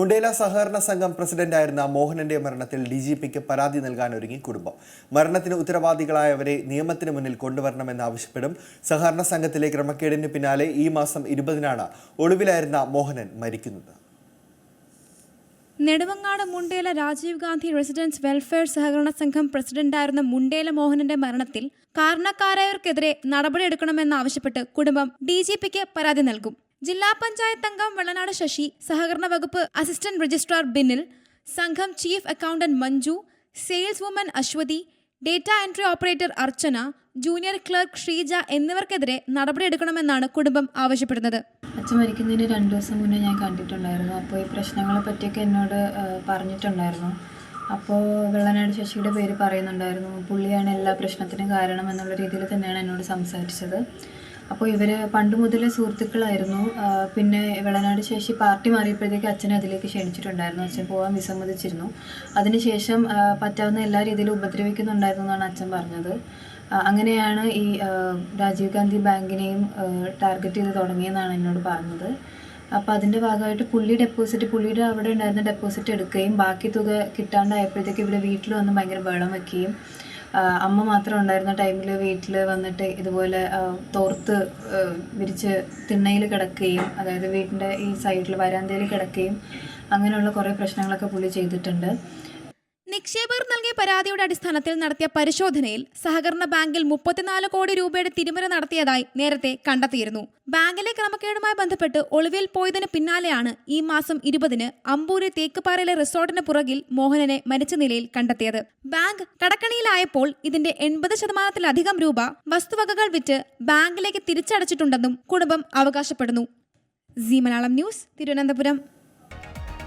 മുണ്ടേല സഹകരണ സംഘം പ്രസിഡന്റായിരുന്ന മോഹനന്റെ മരണത്തിൽ ഡി ജി പിക്ക് പരാതി നൽകാൻ ഒരുങ്ങി കുടുംബം. മരണത്തിന് ഉത്തരവാദികളായവരെ നിയമത്തിന് മുന്നിൽ കൊണ്ടുവരണമെന്നാവശ്യപ്പെടും സഹകരണ സംഘത്തിലെ ക്രമക്കേടിന് പിന്നാലെ ഈ മാസം ഇരുപതിനാണ് ഒളിവിലായിരുന്ന മോഹനൻ മരിക്കുന്നത്. നെടുവങ്ങാട് മുണ്ടേല രാജീവ് ഗാന്ധി റെസിഡൻസ് വെൽഫെയർ സഹകരണ സംഘം പ്രസിഡന്റായിരുന്ന മുണ്ടേല മോഹനന്റെ മരണത്തിൽ കാരണക്കാരായവർക്കെതിരെ നടപടിയെടുക്കണമെന്നാവശ്യപ്പെട്ട് കുടുംബം ഡി ജി പിക്ക് പരാതി നൽകും. ജില്ലാ പഞ്ചായത്ത് അംഗം വെള്ളനാട് ശശി സഹകരണ വകുപ്പ് അസിസ്റ്റന്റ് രജിസ്ട്രാർ ബിനിൽ സംഘം chief accountant Manju sales woman Aswathy data entry operator Archana junior clerk Sreeja എന്നിവർക്കെതിരെ നടപടിയെടുക്കണമെന്നാണ് കുടുംബം ആവശ്യപ്പെടുന്നത്. അച്ഛൻ മരിക്കുന്നതിന് രണ്ടു ദിവസം മുന്നേ ഞാൻ കണ്ടിട്ടുണ്ടായിരുന്നു. അപ്പോൾ ഈ പ്രശ്നങ്ങളെ പറ്റിയൊക്കെ എന്നോട് പറഞ്ഞിട്ടുണ്ടായിരുന്നു. അപ്പോൾ വെള്ളനാട് ശശിയുടെ പേര് പറയുന്നുണ്ടായിരുന്നു. പുള്ളിയാണ് എല്ലാ പ്രശ്നത്തിനും കാരണം എന്നുള്ള രീതിയിൽ തന്നെയാണ് എന്നോട് സംസാരിച്ചത്. അപ്പോൾ ഇവർ പണ്ട് മുതലേ സുഹൃത്തുക്കളായിരുന്നു. പിന്നെ വിളനാട് ശേഷി പാർട്ടി മാറിയപ്പോഴത്തേക്ക് അച്ഛനെ അതിലേക്ക് ക്ഷണിച്ചിട്ടുണ്ടായിരുന്നു. അച്ഛൻ പോകാൻ വിസമ്മതിച്ചിരുന്നു. അതിനുശേഷം പറ്റാവുന്ന എല്ലാ രീതിയിലും ഉപദ്രവിക്കുന്നുണ്ടായിരുന്നു എന്നാണ് അച്ഛൻ പറഞ്ഞത്. അങ്ങനെയാണ് ഈ രാജീവ് ഗാന്ധി ബാങ്കിനെയും ടാർഗറ്റ് ചെയ്ത് തുടങ്ങിയെന്നാണ് എന്നോട് പറഞ്ഞത്. അപ്പോൾ അതിന്റെ ഭാഗമായിട്ട് പുള്ളി ഡെപ്പോസിറ്റ് പുള്ളിയുടെ അവിടെ ഉണ്ടായിരുന്ന ഡെപ്പോസിറ്റ് എടുക്കുകയും ബാക്കി തുക കിട്ടാണ്ടായപ്പോഴത്തേക്ക് ഇവിടെ വീട്ടിൽ വന്ന് ഭയങ്കര ബഹളം വെക്കുകയും ആ, അമ്മ മാത്രം ഉണ്ടായിരുന്ന ടൈമിൽ വീട്ടിൽ വന്നിട്ട് ഇതുപോലെ തോർത്ത് വിരിച്ച് തിണ്ണയിൽ കിടക്കുകയും അതായത് വീടിന്റെ ഈ സൈഡിൽ വരാന്തയിൽ കിടക്കുകയും അങ്ങനെയുള്ള കുറേ പ്രശ്നങ്ങളൊക്കെ പുള്ളി ചെയ്തിട്ടുണ്ട്. നിക്ഷേപകർ നൽകിയ പരാതിയുടെ അടിസ്ഥാനത്തിൽ നടത്തിയ പരിശോധനയിൽ സഹകരണ ബാങ്കിൽ മുപ്പത്തിനാല് കോടി രൂപയുടെ തിരിമറി നടത്തിയതായി നേരത്തെ കണ്ടെത്തിയിരുന്നു. ബാങ്കിലെ ക്രമക്കേടുമായി ബന്ധപ്പെട്ട് ഒളിവിൽ പോയതിന് പിന്നാലെയാണ് ഈ മാസം ഇരുപതിന് അമ്പൂര് തേക്കുപാറയിലെ റിസോർട്ടിന് പുറകിൽ മോഹനനെ മരിച്ച നിലയിൽ കണ്ടെത്തിയത്. ബാങ്ക് കടക്കണിയിലായപ്പോൾ ഇതിന്റെ എൺപത് ശതമാനത്തിലധികം രൂപ വസ്തുവകകൾ വിറ്റ് ബാങ്കിലേക്ക് തിരിച്ചടച്ചിട്ടുണ്ടെന്നും കുടുംബം അവകാശപ്പെടുന്നു. സി മലയാളം ന്യൂസ് തിരുവനന്തപുരം.